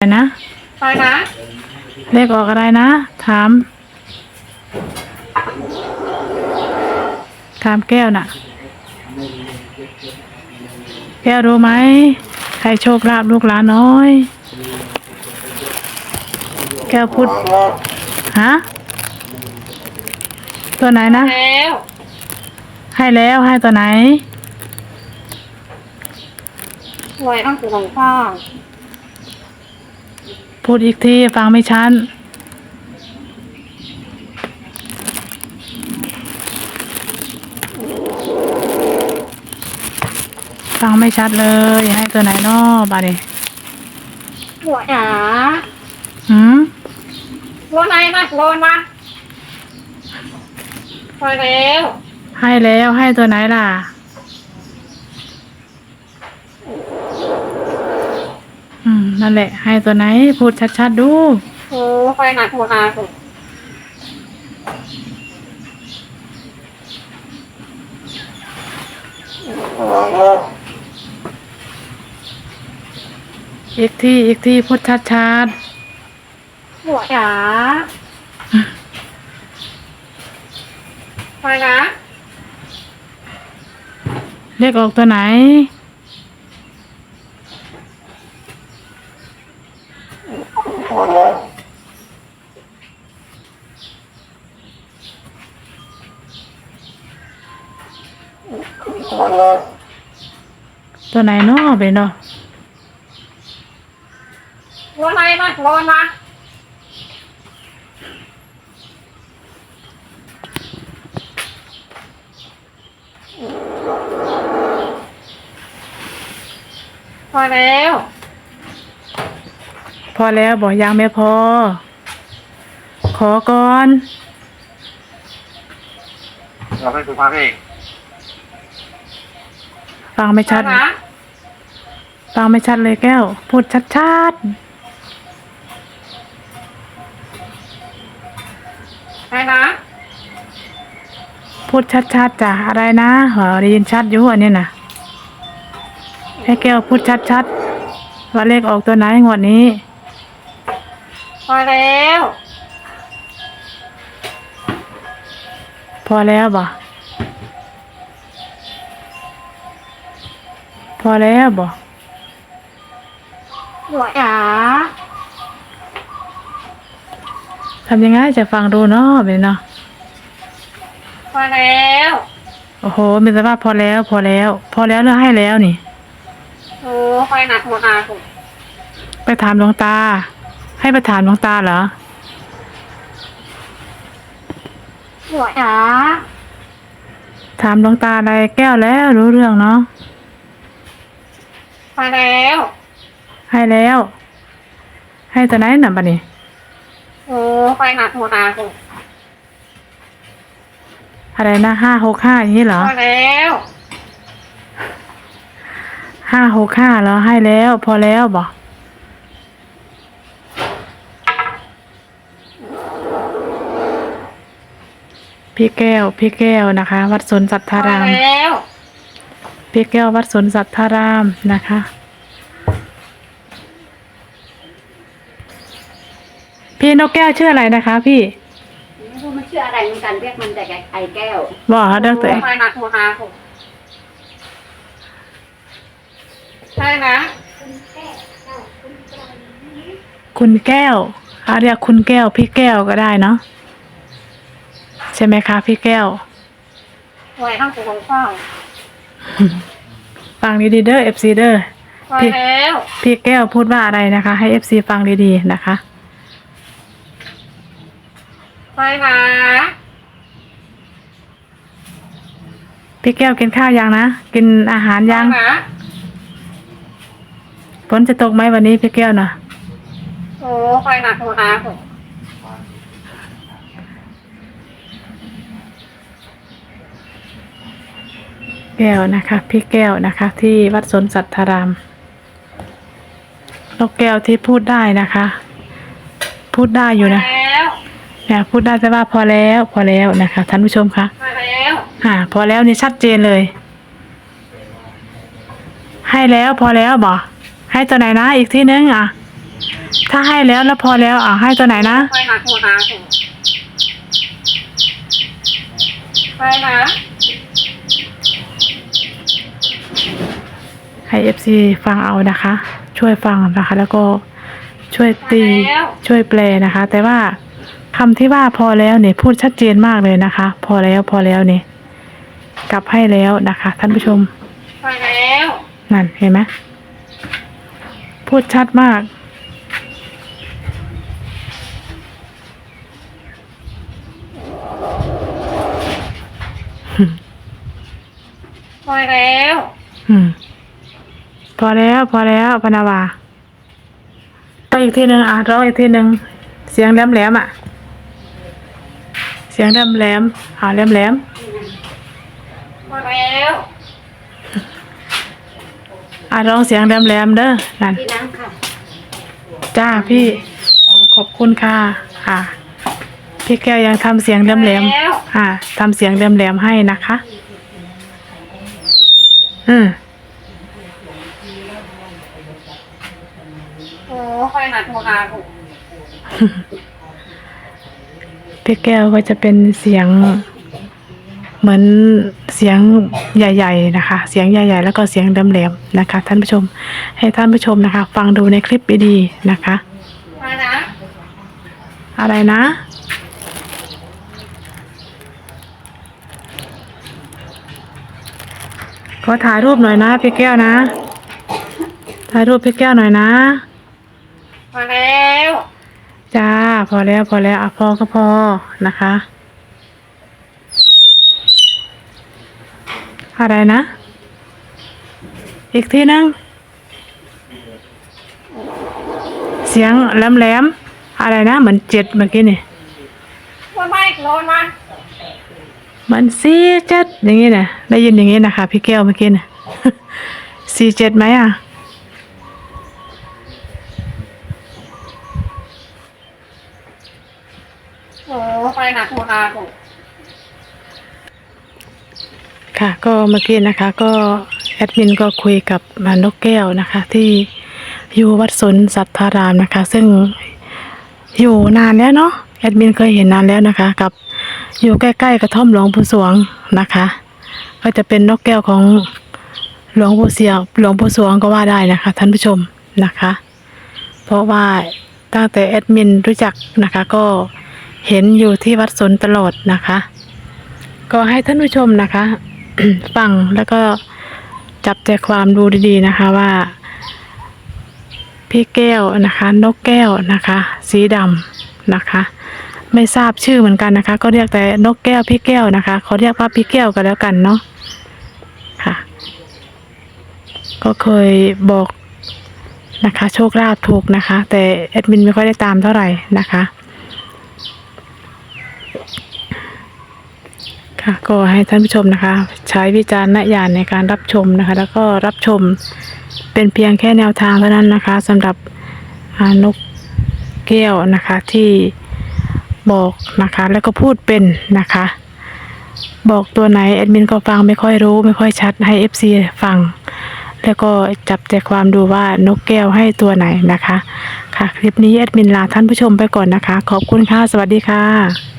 อะไรนะไปนะเลขออกอะไรนะ ถาม ถามแก้วน่ะ แก้วรู้ไหม ใครโชคลาภลูกหลานน้อย แก้วพูดฮะตัวไหนนะ แล้วให้แล้วให้ตัวไหน หวยต้องคือหลวงพ่อ พูดอีกทีฟังไม่ชัดฟังไม่ชัดเลย ให้ตัวไหนนอบาดิหัวจ๋าหืมหัวไหนมาโดนมาไปแล้ว ให้แล้วให้ตัวไหนล่ะ อืมนั่นแหละ ให้ตัวไหน พูดชัดๆดู โอ้ไปหนักหัวนาสุดอีกที่อีกที่พูดชัดหัวจ๋าไปนะ ๆเลขออกตัวไหน ดเลยตัวไหนเนาะเบนเนาะหัวไหนมาโดนมาพอแล้ว พอแล้วบอกยังไม่พอ ขอก่อน เราให้สุภาพเองฟังไม่ชัดไปนะฟังไม่ชัดเลยแก้ว พูดชัดไปนะๆ พูดชัดๆจ้ะอะไรนะเหรอได้ยินชัดอยู่อันนี้นะให้แก้วพูดชัดๆว่าเลขออกตัวไหนงวดนี้ พอแล้ว พอแล้วบ่พอแล้วบ่หัวจ๋าทำยังไงจะฟังดูเนาะเบนเนาะพอแล้ว โอ้โหมีแต่ว่าพอแล้ว พอแล้ว พอแล้วแล้วให้แล้วนี่โอ้ไปหนักหัวนาสุดไปถามหลวงตา ให้ไปถามหลวงตาเหรอหัวจ๋าถามหลวงตาอะไรแก้วแล้วรู้เรื่องเนาะพอแล้ว ให้แล้ว ให้ตัวไหนน่ะบัดนี้โอ้ไปหนักหัวนาสุดอะไรนะห้าหกห้าอย่างนี้เหรอพอแล้วห้าหกห้าเหรอให้แล้ว พอแล้วบอก พี่แก้ว พี่แก้วนะคะ วัดสนสัทพธาอราม แล้วพี่แก้ววัดสนสัทธารามนะคะ พี่นกแก้วชื่ออะไรนะคะ พี่ไม่รู้มันชื่ออะไรเหมือนกันเรียกมันแต่ไอแก้วบอกเขาเด้อตัวเองโไปหนักหัวนาสุดใช่นะคุณแก้วเขาเรียกคุณแก้ว พี่แก้วก็ได้เนาะ ใช่ไหมคะพี่แก้วหวยต้องคือหลวงพ่อฟังดีๆเด้อ FC เด้อพอแล้วพี่แก้วพูดว่าอะไรนะคะ ให้ FC ฟังดีๆนะคะไปนะพี่แก้วกินข้าวยังนะกินอาหารไปยังนะฝนจะตกไหมวันนี้พี่แก้วนะโอ้ไปหนักหัวนาสุด แก้วนะคะ พี่แก้วนะคะ ที่วัดสนสัทธาราม นกแก้วที่พูดได้นะคะ พูดได้อยู่นะแล้วเนี่ยพูดได้แต่ว่าพอแล้วพอแล้วนะคะท่านผู้ชมคะไปแล้วอ่าพอแล้วนี่ชัดเจนเลย ให้แล้วพอแล้วบอกให้ตัวไหนนะอีกที่นึงอะ ถ้าให้แล้วแล้วพอแล้วอ่าให้ตัวไหนนะคอยหาโทรหาผมคอ ให้เอฟซีฟังเอานะคะ ช่วยฟังนะคะ แล้วก็ช่วยตีช่วยแปลนะคะ แต่ว่าคำที่ว่าพอแล้วเนี่ยพูดชัดเจนมากเลยนะคะ พอแล้วพอแล้วเนี่ยกลับให้แล้วนะคะ ท่านผู้ชมคอยแล้วนั่นเห็นไหมพูดชัดมากคอยแล้ว อืม พอแล้ว พอแล้วพนาวาต่ออีกทีหนึ่งอะร้องอีกทีหนึ่งเสียงแหลมแหลมอะ เสียงแหลมแหลมอ่าแหลมแหลมคอแล้วอะร้องเสียงแหลมแหลมเด้อนั่นพี่น้ำค่ะจ้าพี่ขอบคุณค่ะค่ะ พี่แก้วยังทำเสียงแหลมแหลมอ่าทำเสียงแหลมแหลมให้นะคะ อืม โอ้คอยหาโทรหาผมพี่แก้วก็จะเป็นเสียง เหมือนเสียงใหญ่ ๆ นะคะ เสียงใหญ่ ๆ แล้วก็เสียงแหลมๆนะคะ ท่านผู้ชม ให้ท่านผู้ชมนะคะ ฟังดูในคลิปดีๆนะคะ มานะอะไรนะขอถ่ายรูปหน่อยนะพี่แก้วนะ ถ่ายรูปพี่แก้วหน่อยนะ คอยแล้วจ้า พอแล้วพอแล้วอะพอก็พอนะคะ อะไรนะ อีกทีนึงเสียงแหลมๆอะไรนะเหมือนเจ็ดเมื่อกี้นี่วันไปโดนมาเหมันสี่เจ็ดอย่างงี้นะได้ยินอย่างงี้นะคะ พี่แก้วเมื่อกี้นะสี่เจ็ดไหมอะ โอ้ คอยหาโทรหาผมค่ะก็เมื่อกี้นะคะก็แอดมินก็คุยกับนกแก้วนะคะ ที่อยู่วัดสนสัทธารามนะคะ ซึ่งอยู่นานแล้วเนาะแอดมินเคยเห็นนานแล้วนะคะ กับอยู่ใกล้ๆกระท่อมหลวงปู่สวงนะคะ ก็จะเป็นนกแก้วของหลวงปู่เสียหลวงปู่สวงก็ว่าได้นะคะ ท่านผู้ชมนะคะ เพราะว่าตั้งแต่แอดมินรู้จักนะคะ ก็ เห็นอยู่ที่วัดสนตลอดนะคะ ก็ให้ท่านผู้ชมนะคะ ฟังแล้วก็จับใจความดูดีๆนะคะว่า พี่แก้วนะคะ นกแก้วนะคะ สีดำนะคะ ไม่ทราบชื่อเหมือนกันนะคะ ก็เรียกแต่นกแก้วพี่แก้วนะคะเขาเรียกว่าพี่แก้วกันแล้วกันเนาะค่ะ ก็เคยบอกนะคะ โชคลาภถูกนะคะ แต่แอดมินไม่ค่อยได้ตามเท่าไหร่นะคะ ค่ะ ก็ให้ท่านผู้ชมนะคะ ใช้วิจารณญาณในการรับชมนะคะ แล้วก็รับชมเป็นเพียงแค่แนวทางเท่านั้นนะคะสำหรับนกแก้วนะคะที่บอกนะคะ แล้วก็พูดเป็นนะคะ บอกตัวไหนแอดมินก็ฟังไม่ค่อยรู้ ไม่ค่อยชัดให้ FC ฟัง แล้วก็จับใจความดูว่านกแก้วให้ตัวไหนนะคะ ค่ะ คลิปนี้แอดมินลาท่านผู้ชมไปก่อนนะคะ ขอบคุณค่ะ สวัสดีค่ะ